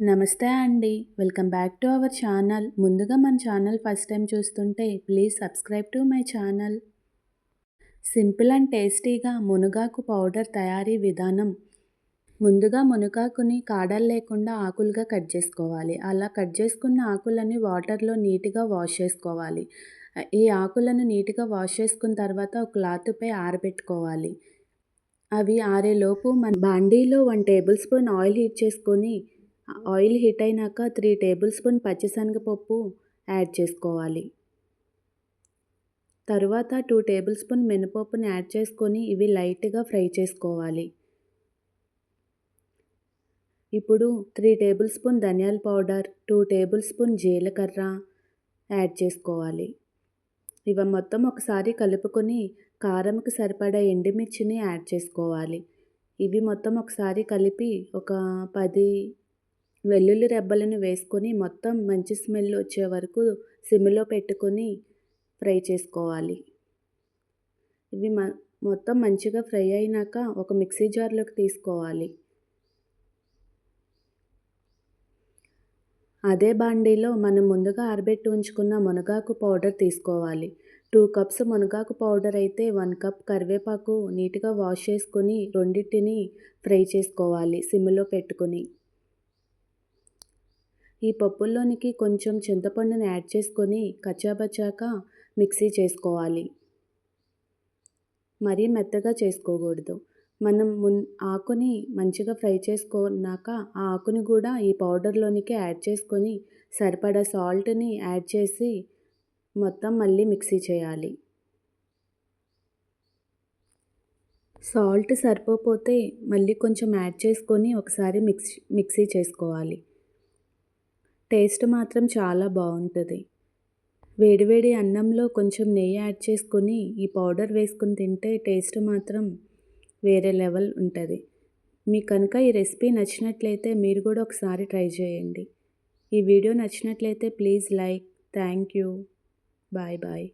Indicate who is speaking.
Speaker 1: నమస్తే అండి. Welcome back to our channel. ముందుగా మన ఛానల్ ఫస్ట్ టైం చూస్తుంటే please subscribe to my channel. Simple and టేస్టీగా మునగాకు పౌడర్ తయారీ విధానం. ముందుగా మునగాకుని కాడలు లేకుండా ఆకులుగా కట్ చేసుకోవాలి. అలా కట్ చేసుకున్న ఆకులని వాటర్లో నీట్గా వాష్ చేసుకోవాలి. ఈ ఆకులను నీట్గా వాష్ చేసుకున్న తర్వాత ఒక క్లాత్పై ఆరబెట్టుకోవాలి. అవి ఆరేలోపు మన బాండీలో one table spoon oil heat చేసుకొని ఆయిల్ హీట్ అయినాక త్రీ టేబుల్ స్పూన్ పచ్చిశనగపప్పు యాడ్ చేసుకోవాలి. తరువాత టూ టేబుల్ స్పూన్ మినపప్పుని యాడ్ చేసుకొని ఇవి లైట్గా ఫ్రై చేసుకోవాలి. ఇప్పుడు త్రీ టేబుల్ స్పూన్ ధనియాల పౌడర్ టూ టేబుల్ స్పూన్ జీలకర్ర యాడ్ చేసుకోవాలి. ఇవి మొత్తం ఒకసారి కలుపుకొని కారంకి సరిపడా ఎండుమిర్చిని యాడ్ చేసుకోవాలి. ఇవి మొత్తం ఒకసారి కలిపి ఒక పది వెల్లుల్లి రెబ్బలను వేసుకొని మొత్తం మంచి స్మెల్ వచ్చే వరకు సిమ్లో పెట్టుకొని ఫ్రై చేసుకోవాలి. ఇవి మ మొత్తం మంచిగా ఫ్రై అయినాక ఒక మిక్సీ జార్లోకి తీసుకోవాలి. అదే బాండీలో మనం ముందుగా ఆరబెట్టి ఉంచుకున్న మునగాకు పౌడర్ తీసుకోవాలి. టూ కప్స్ మునగాకు పౌడర్ అయితే వన్ కప్ కరివేపాకు నీట్గా వాష్ చేసుకొని రెండింటిని ఫ్రై చేసుకోవాలి సిమ్లో పెట్టుకొని. ఈ పప్పుల్లోనికి కొంచెం చింతపండుని యాడ్ చేసుకొని కచ్చాబచ్చాక మిక్సీ చేసుకోవాలి. మరీ మెత్తగా చేసుకోకూడదు. మనం మున్ ఆకుని మంచిగా ఫ్రై చేసుకున్నాక ఆ ఆకుని కూడా ఈ పౌడర్లోనికి యాడ్ చేసుకొని సరిపడా సాల్ట్ని యాడ్ చేసి మొత్తం మళ్ళీ మిక్సీ చేయాలి. సాల్ట్ సరిపోతే మళ్ళీ కొంచెం యాడ్ చేసుకొని ఒకసారి మిక్స్ మిక్సీ చేసుకోవాలి. టేస్ట్ మాత్రం చాలా బాగుంటుంది. వేడివేడి అన్నంలో కొంచెం నెయ్యి యాడ్ చేసుకొని ఈ పౌడర్ వేసుకుని తింటే టేస్ట్ మాత్రం వేరే లెవెల్ ఉంటుంది. మీకు కనుక ఈ రెసిపీ నచ్చినట్లయితే మీరు కూడా ఒకసారి ట్రై చేయండి. ఈ వీడియో నచ్చినట్లయితే please like thank you. Bye bye.